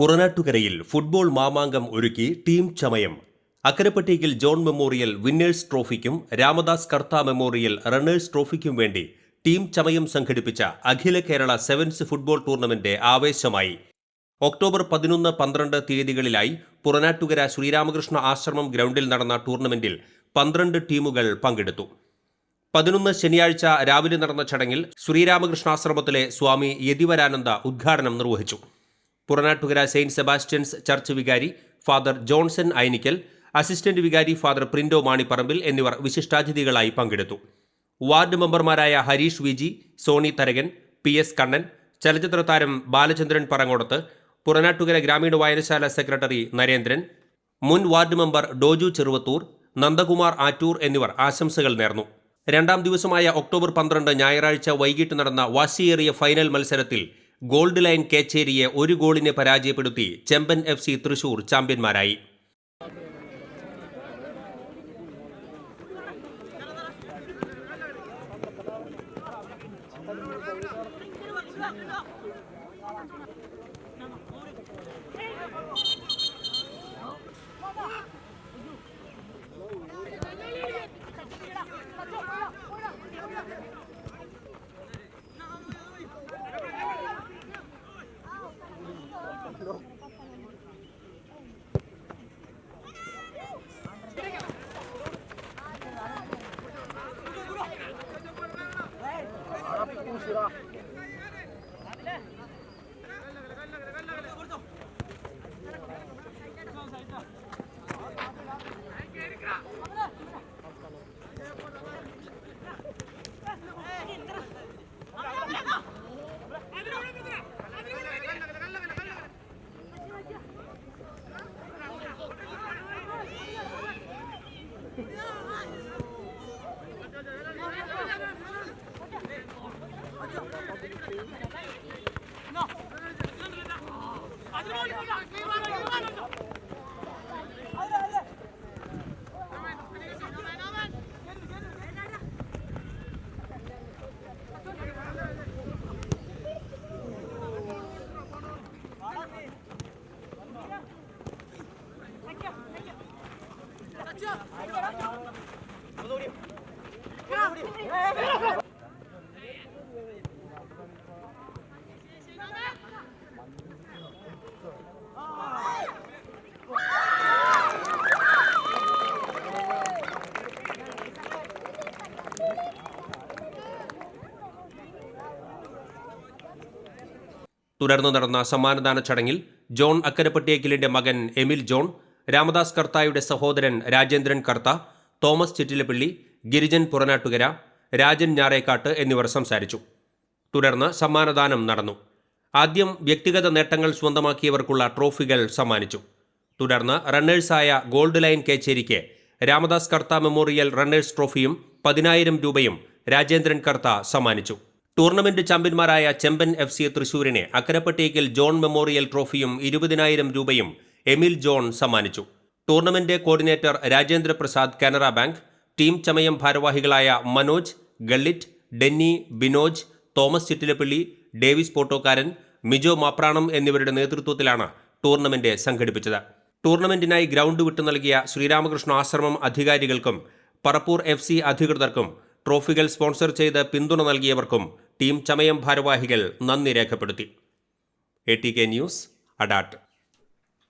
പുറനാട്ടുകരയിൽ football Mamankam ഒരുക്കി team Chamayam. അക്കരപ്പട്ടിയിൽ John memorial winners ട്രോഫിക്കും രാമദാസ് കർത്ത മെമ്മോറിയൽ റണ്ണേഴ്സ് ട്രോഫിക്കും വേണ്ടി ടീം ചമയം സംഘടിപ്പിച്ച Akhila Kerala sevens football tournament ആവേശമായി. October പതിനൊന്ന് പന്ത്രണ്ട് തീയതികളിലായി പുറനാട്ടുകര ശ്രീരാമകൃഷ്ണ ആശ്രമം ഗ്രൗണ്ടിൽ നടന്ന ടൂർണമെന്റിൽ പന്ത്രണ്ട് ടീമുകൾ പങ്കെടുത്തു. പതിനൊന്ന് ശനിയാഴ്ച രാവിലെ നടന്ന ചടങ്ങിൽ ശ്രീരാമകൃഷ്ണാശ്രമത്തിലെ സ്വാമി യതിവരാനന്ദ ഉദ്ഘാടനം നിർവഹിച്ചു. പുറനാട്ടുകര സെയിന്റ് സെബാസ്റ്റ്യൻസ് ചർച്ച് വികാരി ഫാദർ ജോൺസൺ ഐനിക്കൽ അസിസ്റ്റന്റ് വികാരി ഫാദർ പ്രിന്റോ മാണിപ്പറമ്പിൽ എന്നിവർ വിശിഷ്ടാതിഥികളായി പങ്കെടുത്തു. വാർഡ് മെമ്പർമാരായ ഹരീഷ് വിജി സോണി തരകൻ പി എസ് കണ്ണൻ ചലച്ചിത്ര താരം ബാലചന്ദ്രൻ പറങ്ങോടത്ത് പുറനാട്ടുകര ഗ്രാമീണ വായനശാല സെക്രട്ടറി നരേന്ദ്രൻ മുൻ വാർഡ് മെമ്പർ ഡോജു ചെറുവത്തൂർ നന്ദകുമാർ ആറ്റൂർ എന്നിവർ ആശംസകൾ നേർന്നു. രണ്ടാം ദിവസമായ ഒക്ടോബർ പന്ത്രണ്ട് ഞായറാഴ്ച വൈകിട്ട് നടന്ന വാശിയേറിയ ഫൈനൽ മത്സരത്തിൽ ഗോൾഡ് ലൈൻ കേച്ചേരിയെ ഒരു ഗോളിന് പരാജയപ്പെടുത്തി ചെമ്പൻ എഫ് സി തൃശൂർ ചാമ്പ്യന്മാരായി. 不吃了 തുടർന്ന് നടന്ന സമ്മാനദാന ചടങ്ങിൽ ജോൺ അക്കരപ്പട്ടിയേക്കിലിന്റെ മകൻ എമിൽ ജോൺ രാമദാസ് കർത്തായുടെ സഹോദരൻ രാജേന്ദ്രൻ കർത്ത തോമസ് ചിറ്റിലപ്പള്ളി ഗിരിജൻ പുറനാട്ടുകര രാജൻ ഞാറേക്കാട്ട് എന്നിവർ സംസാരിച്ചു. തുടർന്ന് സമ്മാനദാനം നടന്നു. ആദ്യം വ്യക്തിഗത നേട്ടങ്ങൾ സ്വന്തമാക്കിയവർക്കുള്ള ട്രോഫികൾ സമ്മാനിച്ചു. തുടർന്ന് റണ്ണേഴ്സായ ഗോൾഡ് ലൈൻ കേച്ചേരിക്ക് രാമദാസ് കർത്ത മെമ്മോറിയൽ റണ്ണേഴ്സ് ട്രോഫിയും പതിനായിരം രൂപയും രാജേന്ദ്രൻ കർത്ത സമ്മാനിച്ചു. ടൂർണമെന്റ് ചാമ്പ്യന്മാരായ ചെമ്പൻ എഫ് സി തൃശൂരിനെ അക്കരപ്പട്ടേക്കിൽ ജോൺ മെമ്മോറിയൽ ട്രോഫിയും ഇരുപതിനായിരം രൂപയും എമിൽ ജോൺ സമ്മാനിച്ചു. Tournament coordinator Rajendra Prasad Canara bank team Chamayam ഭാരവാഹികളായ Manoj Gullit Denny Binoj Thomas Chittilappally Davis Pottokkaran Mijo Mapranam എന്നിവരുടെ നേതൃത്വത്തിലാണ് ടൂർണമെന്റ് സംഘടിപ്പിച്ചത്. ടൂർണമെന്റിനായി ഗ്രൗണ്ട് വിട്ടു നൽകിയ ശ്രീരാമകൃഷ്ണ ആശ്രമം അധികാരികൾക്കും പറപ്പൂർ എഫ് സി അധികൃതർക്കും ട്രോഫികൾ സ്പോൺസർ ചെയ്ത് പിന്തുണ നൽകിയവർക്കും ടീം ചമയം ഭാരവാഹികൾ നന്ദി രേഖപ്പെടുത്തി. A T K news Adatt.